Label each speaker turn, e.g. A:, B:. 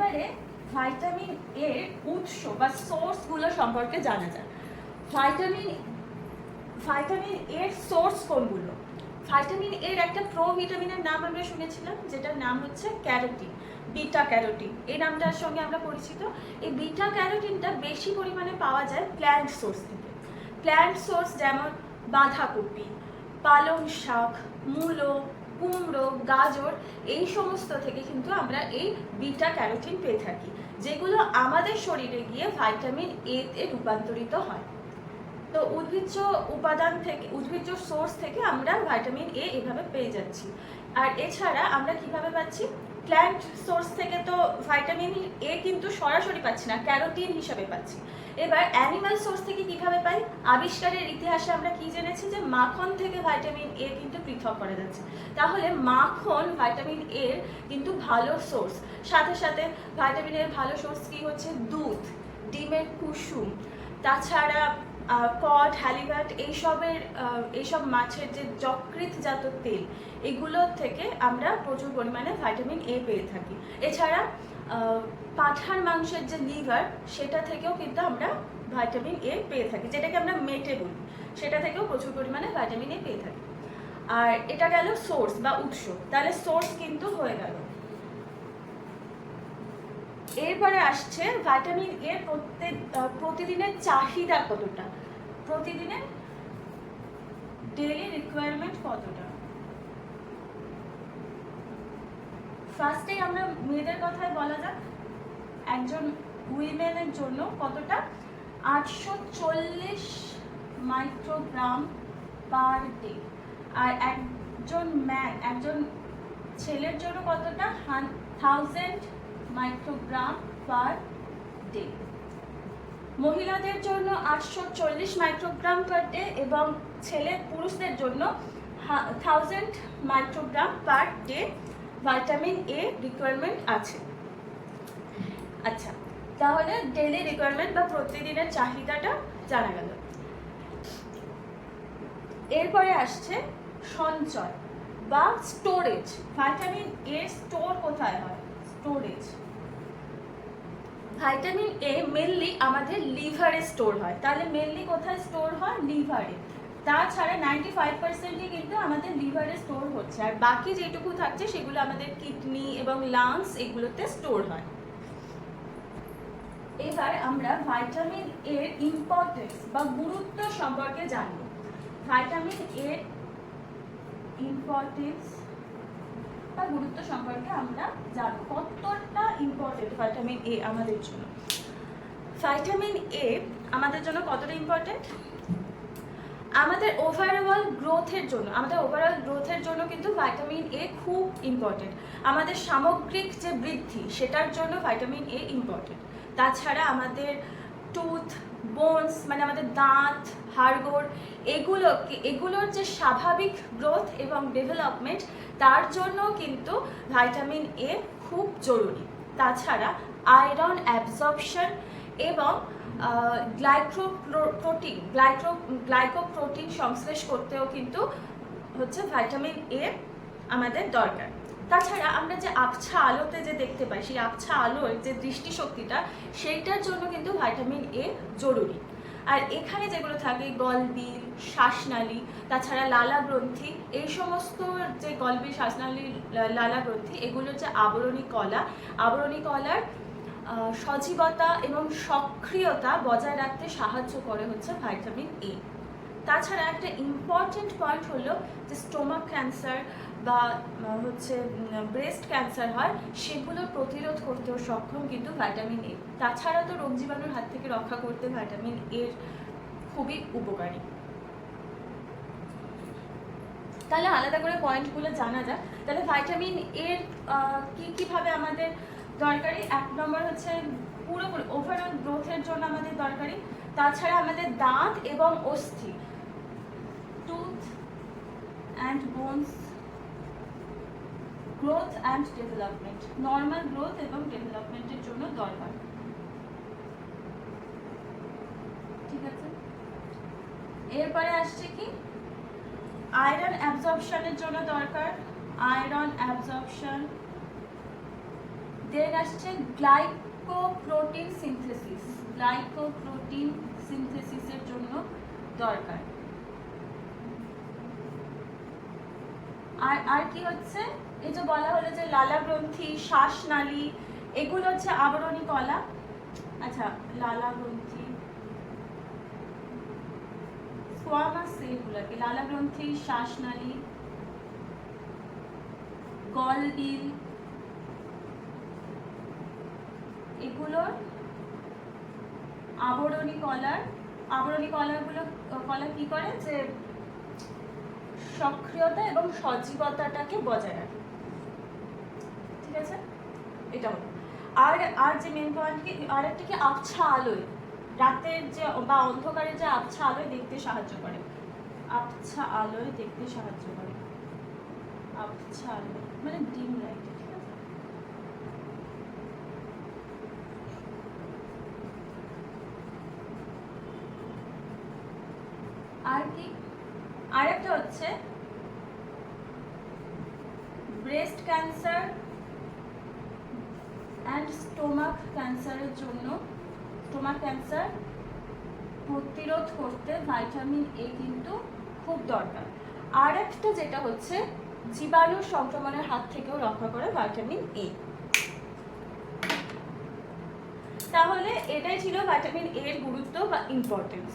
A: এবারে ভাইটামিন এর উৎস বা সোর্সগুলো সম্পর্কে জানা যায় ভাইটামিন ভাইটামিন এর সোর্স কোনগুলো? ভাইটামিন এর একটা প্রো ভিটামিনের নাম আমরা শুনেছিলাম, যেটার নাম হচ্ছে ক্যারোটিন বিটা ক্যারোটিন এই নামটার সঙ্গে আমরা পরিচিত। এই বিটা ক্যারোটিনটা বেশি পরিমাণে পাওয়া যায় প্ল্যান্ট সোর্স থেকে। প্ল্যান্ট সোর্স যেমন বাঁধাকপি, পালং শাক, মূলো কুমড়ো, গাজর, এই সমস্ত থেকে কিন্তু আমরা এই বিটা ক্যারোটিন পেয়ে থাকি, যেগুলো আমাদের শরীরে গিয়ে ভাইটামিন এ তে রূপান্তরিত হয়। তো উদ্ভিজ্জ উপাদান থেকে, উদ্ভিজ্জ সোর্স থেকে আমরা ভাইটামিন এ এভাবে পেয়ে যাচ্ছি। আর এছাড়া আমরা কীভাবে পাচ্ছি? প্ল্যান্ট সোর্স থেকে তো ভাইটামিন এ কিন্তু সরাসরি পাচ্ছি না ক্যারোটিন হিসাবে পাচ্ছি। এবার অ্যানিমাল সোর্স থেকে কীভাবে পাই? আবিষ্কারের ইতিহাসে আমরা কি জেনেছি যে মাখন থেকে ভাইটামিন এ কিন্তু পৃথক করা যাচ্ছে। তাহলে মাখন ভাইটামিন এর কিন্তু ভালো সোর্স সাথে সাথে ভাইটামিন এর ভালো সোর্স কি হচ্ছে? দুধ, ডিমের কুসুম। তাছাড়া কড হ্যালিভ্যাট এইসবের এইসব মাছের যে যকৃতজাত তেল, এগুলো থেকে আমরা প্রচুর পরিমাণে ভাইটামিন এ পেয়ে থাকি। এছাড়া পাঠার মাংসের যে লিভার সেটা থেকেও কিন্তু আমরা ভাইটামিন এ পেয়ে থাকি, যেটাকে আমরা মেটে বলি। সেটা থেকেও প্রচুর পরিমাণে ভাইটামিন এ পেয়ে থাকি। আর এটা গেল সোর্স বা উৎস। তাহলে সোর্স কিন্তু হয়ে গেল। এরপরে আসছে ভিটামিন এ প্রত্যেক প্রতিদিনের চাহিদা কতটা? প্রতিদিনের ডেইলি রিকোয়ারমেন্ট কতটা? ফার্স্টেই আমরা মেয়েদের কথায় বলা যাক, একজন উইমেনের জন্য কতটা? আটশো চল্লিশ মাইক্রোগ্রাম পার ডে আর একজন ম্যান একজন ছেলের জন্য কতটা? থাউজেন্ড মাইক্রোগ্রাম পার ডে মহিলাদের জন্য আটশো চল্লিশ মাইক্রোগ্রাম পার ডে এবং ছেলে পুরুষদের জন্য thousand microgram per day vitamin A requirement আছে। আচ্ছা তাহলে ডেইলি রিকোয়ারমেন্ট বা প্রতিদিনের চাহিদাটা জানা গেল। এরপরে আসছে সঞ্চয় বা স্টোরেজ ভাইটামিন এ স্টোর কোথায় হয়? স্টোরেজ ভিটামিন এ মেনলি আমাদের লিভারে স্টোর হয়। তাহলে মেনলি কোথায় স্টোর হয়? লিভারে তাছাড়া নাইনটি ফাইভ পার্সেন্টই কিন্তু আমাদের লিভারে স্টোর হচ্ছে। আর বাকি যেটুকু থাকছে, সেগুলো আমাদের কিডনি এবং লাংস এগুলোতে স্টোর হয়। এবার আমরা ভাইটামিন এর ইম্পর্টেন্স বা গুরুত্ব সম্পর্কে জানব। ভাইটামিন এর ইম্পর্টেন্স বা গুরুত্ব সম্পর্কে আমরা জানব। কতটা ইম্পর্টেন্ট ভাইটামিন এ আমাদের জন্য? ভাইটামিন এ আমাদের জন্য কতটা ইম্পর্টেন্ট আমাদের ওভারঅল গ্রোথের জন্য, আমাদের ওভারঅল গ্রোথের জন্য কিন্তু ভাইটামিন এ খুব ইম্পর্টেন্ট আমাদের সামগ্রিক যে বৃদ্ধি, সেটার জন্য ভাইটামিন এ ইম্পর্টেন্ট তাছাড়া আমাদের টুথ বোনস মানে আমাদের দাঁত, হাড়গোড় এগুলো এগুলোর যে স্বাভাবিক গ্রোথ এবং ডেভেলপমেন্ট তার জন্য কিন্তু ভাইটামিন এ খুব জরুরি। তাছাড়া আয়রন অ্যাবজর্পশন এবং গ্লাইক্রো প্রোটিন গ্লাইক্রো গ্লাইকোপ্রোটিন সংশ্লেষ করতেও কিন্তু হচ্ছে ভাইটামিন এ আমাদের দরকার। তাছাড়া আমরা যে আবছা আলোতে যে দেখতে পাই, সেই আবছা আলোর যে দৃষ্টিশক্তিটা, সেইটার জন্য কিন্তু ভাইটামিন এ জরুরি। আর এখানে যেগুলো থাকে, গলবিল, শ্বাসনালী, তাছাড়া লালা গ্রন্থি, এই সমস্ত যে গলবিল, শ্বাসনালী লালা গ্রন্থি, এগুলোর যে আবরণী কলা, আবরণী কলার সজীবতা এবং সক্রিয়তা বজায় রাখতে সাহায্য করে হচ্ছে ভাইটামিন এ তাছাড়া একটা ইম্পর্টেন্ট পয়েন্ট হলো যে স্টোমাক ক্যান্সার বা হচ্ছে ব্রেস্ট ক্যান্সার হয়, সেগুলো প্রতিরোধ করতেও সক্ষম কিন্তু ভিটামিন এ তাছাড়া তো রোগ জীবাণুর হাত থেকে রক্ষা করতে ভিটামিন এর খুবই উপকারী। তাহলে আলাদা করে পয়েন্টগুলো জানা যাক। তাহলে ভাইটামিন এর কি, কীভাবে আমাদের দরকারি? এক নম্বর হচ্ছে পুরোপুরি ওভারঅল গ্রোথের জন্য আমাদের দরকারি। তাছাড়া আমাদের দাঁত এবং অস্থি। And bones growth and development normal growth এবং ডেভেলপমেন্টের জন্য দরকার। ঠিক আছে? এরপরে আসছে কি? আয়রন অ্যাবজর্পশনের জন্য দরকার। আয়রন অ্যাবজর্পশন দেন আসছে গ্লাইকোপ্রোটিন সিনথেসিস গ্লাইকোপ্রোটিন সিনথেসিসের জন্য দরকার। আর আর কি হচ্ছে? এই যে বলা হলো যে লালা গ্রন্থি শ্বাসনালী এগুলো হচ্ছে আবরণী কলা। আচ্ছা লালা গ্রন্থি সোয়ামাস লালা গ্রন্থি শ্বাসনালী গলবিল এগুলোর আবরণী কলার, আবরণী কলাগুলো, কলা কি করে? যে সক্রিয়তা এবং সজীবতাটাকে বজায় রাখে। ঠিক আছে? এটা হলো। আর আর যে মেন পয়েন্ট কি, আর একটা কি, আবছা আলোয়, রাতের যে, বা অন্ধকারে যে আবছা আলোয় দেখতে সাহায্য করে। আবছা আলোয় দেখতে সাহায্য করে। আবছা আলোয় মানে ডিম লাইট ঠিক আছে? আর কি? হচ্ছে ব্রেস্ট ক্যান্সার অ্যান্ড স্টোমাক ক্যান্সারের জন্য। স্টোমাক ক্যান্সার প্রতিরোধ করতে ভাইটামিন এ কিন্তু খুব দরকার। আর একটা যেটা হচ্ছে, জীবাণু সংক্রমণের হাত থেকেও রক্ষা করে ভাইটামিন এ তাহলে এটাই ছিল ভাইটামিন এর গুরুত্ব বা ইম্পর্টেন্স